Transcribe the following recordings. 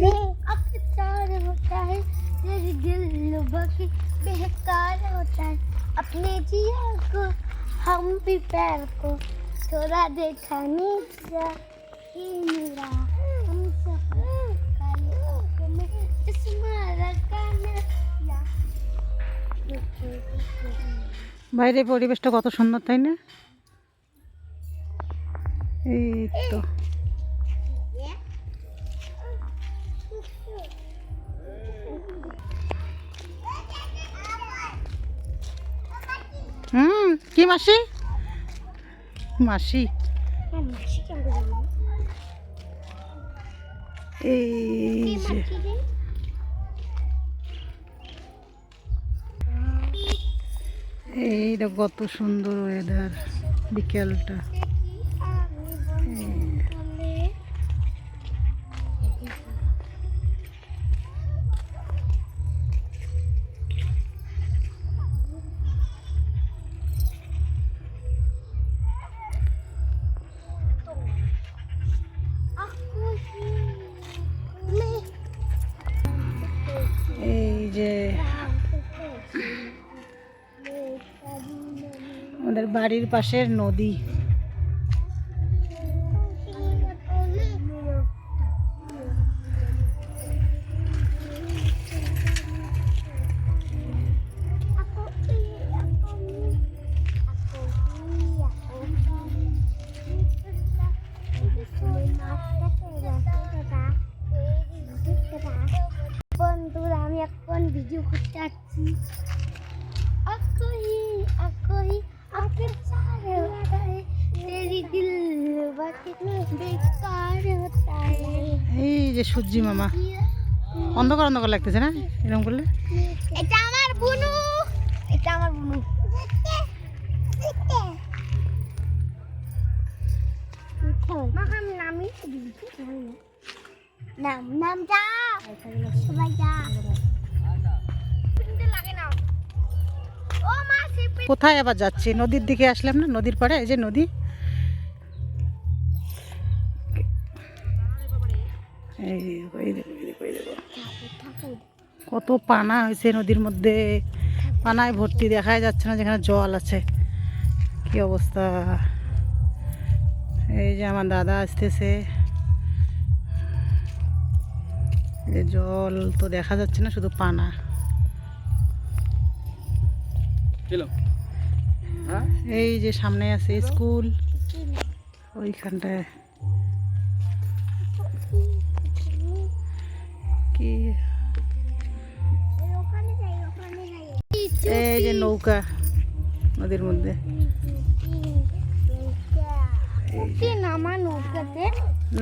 अब चार होता है तेरे दिल बाकी बेकार होता है अपने जिया को हम भी पैर को थोड़ा देखा नीचा ही मेरा हम सब काले आंखों में चश्मा लगाना या বাইরে পরিবেশটা কত সুন্দর তাই না এই তো কি মাসি? মাসি। এই যে। এইটা কত সুন্দর ওয়েদার বিকেলটা। আমাদের বাড়ির পাশের নদী। বন্ধুরা আমি এখন ভিডিও করতে আসছি আকহি আকহি আখের চারে হোতা তেরি দিল বাতি বেকার হোতা এই যে সূর্যি মামা। অন্ধকার অন্ধকার লাগতেছে না? এরকম করলে? এটা আমার বুনু। এটা আমার বুনু। মাখাম নামি দিই কোথায় আবার যাচ্ছি? নদীর দিকে আসলাম না? নদীর পাড়ে? এই যে নদী। দেখো, দেখো, দেখো, দেখো। কত পানা হয়েছে নদীর মধ্যে। পানায় ভর্তি দেখাই যাচ্ছে না যেখানে জল আছে। কি অবস্থা? এই যে আমার দাদা আসতেছে এই যে জল তো দেখা যাচ্ছে না শুধু পানা। এই যে সামনে আছে স্কুল ওইখানটায়। কি? ওখানে যাই ওখানে যাই এই যে নৌকা নদীর মধ্যে।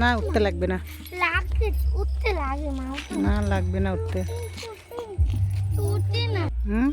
না উঠতে লাগবে না। না লাগবে না উঠতে। উঠতে না। হুম?